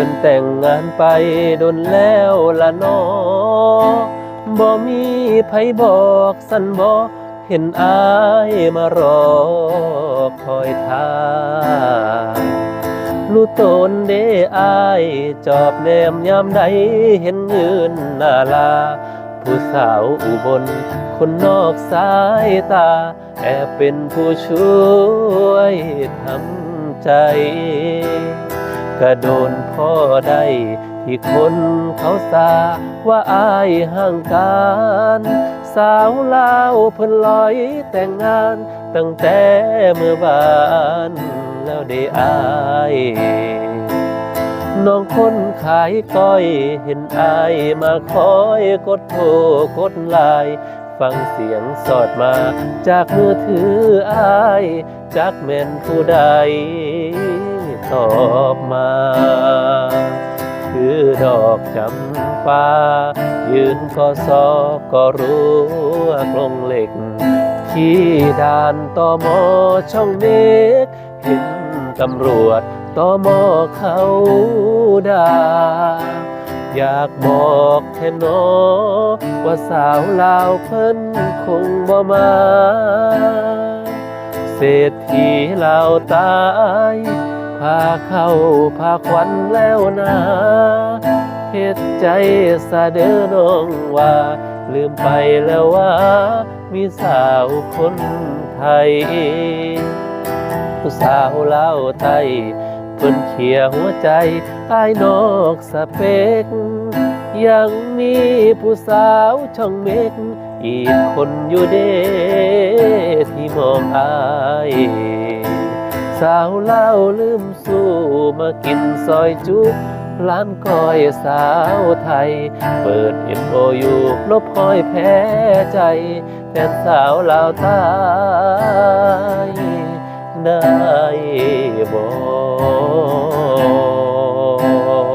พิ่นแต่งงานไปโดนแล้วละนอบ่มีไผบอกสันบ่เห็นอายมารอคอยท่ารู้ตนเด้อายจอบแนมยามใดเห็นยืนหน้าลา ผู้สาวอุบล คนนอกสายตา แอบเป็นผู้ช่วยทำใจ กระโดนพ่อได้ที่คนเขาสาว่าอายห่างกัน สาวลาวเพิ่นลอยแต่งงาน ตั้งแต่เมื่อวานแล้วได้อายน้องคนขายก้อยเห็นอายมาคอยกดโทรกดไลน์ฟังเสียงสอดมาจากมือถืออายจากแม่นผู้ใด ตอบมา คือดอกจำปายืนก็ซอก็รู้กลงเหล็ก ที่ด่านตอมอช่องเมฆเห็นตำรวจตอมอเขาด่าอยากบอกแค่นอว่าสาวลาวเพิ่นคงบ่มา เศรษฐีลาวตาย พาเข้าพาควันแล้วนะเหตุใจสะเด้อน้องว่า ลืมไปแล้วว่า มีสาวคนไทย ผู้สาวเล่าวไทยเพิ่นเขียหัวใจภายนอกสเปก ยังมีผู้สาวช่องเมก อีกคนอยู่เด้ที่มองอาย สาวเล่าลืมสู้มากินซอยจุร้านก้อยสาวไทย เปิดเอ็มโอยูลบห้อยแพ้ใจแทนสาวลาวใต้ได้บอก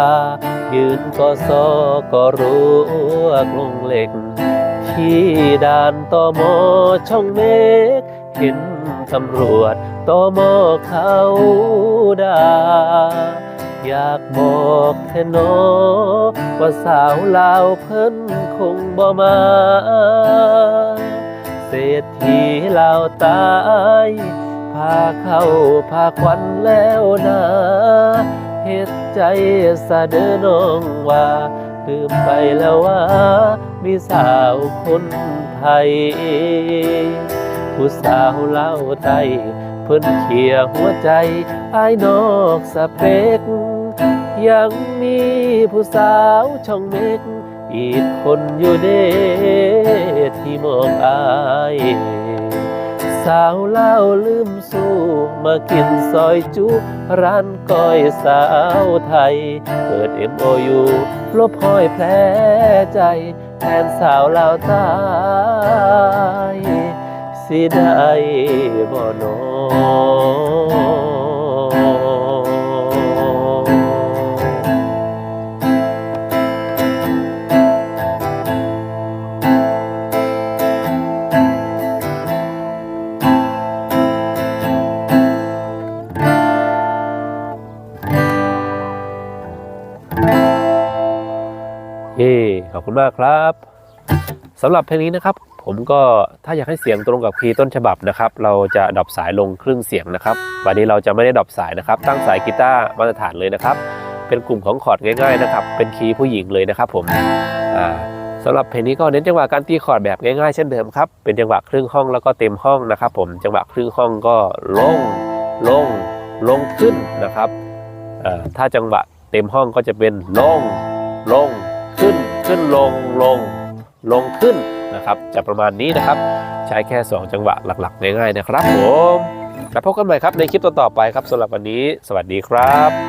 า ยืนก็ซอก็รู้ว่ากลงเหล็ก ที่ด่านตอมอช่องเมฆเห็นตำรวจตอมอเขาด่าอยากบอกแค่นอว่าสาวลาวเพิ่นคงบ่มา เศรษฐีลาวตาย พาเข้าพาควันแล้วนะ เหตุใจสะเด้อน้องว่าลืมไปแล้วว่ามีสาวคนไทย ผู้สาวเล่าไทยเพิ่นเขียหัวใจภายนอกสเปก ยังมีผู้สาวช่องเมกอีกคนอยู่เด้ที่มองอาย สาวเล่าลืมสู้มากินซอยจุ ร้านก้อยสาวไทย เปิด MOU ลบห้อยแผลใจ แทนสาวลาวตายสิได้บ่นอ คุณมากครับสำหรับเพลงนี้นะครับ ผมก็ถ้าอยากให้เสียงตรงกับคีย์ต้นฉบับนะครับ เราจะดรอปสายลงครึ่งเสียงนะครับ วันนี้เราจะไม่ได้ดรอปสายนะครับ ตั้งสายกีตาร์มาตรฐานเลยนะครับ เป็นกลุ่มของคอร์ดง่ายๆนะครับ เป็นคีย์ผู้หญิงเลยนะครับ ผมอ่าสำหรับเพลงนี้ก็เน้นจังหวะการตีคอร์ดแบบง่ายๆเช่นเดิมครับ เป็นจังหวะครึ่งห้องแล้วก็เต็มห้องนะครับ ผม จังหวะครึ่งห้องก็ลง ลง ลงขึ้นนะครับ ถ้าจังหวะเต็มห้องก็จะเป็นลง ลง ขึ้นลงลงลงขึ้นนะครับ จะประมาณนี้นะครับ ใช้แค่ 2 จังหวะหลักๆ ง่ายๆนะครับผมแล้วพบกันใหม่ครับในคลิปต่อๆไปครับสำหรับวันนี้ สวัสดีครับ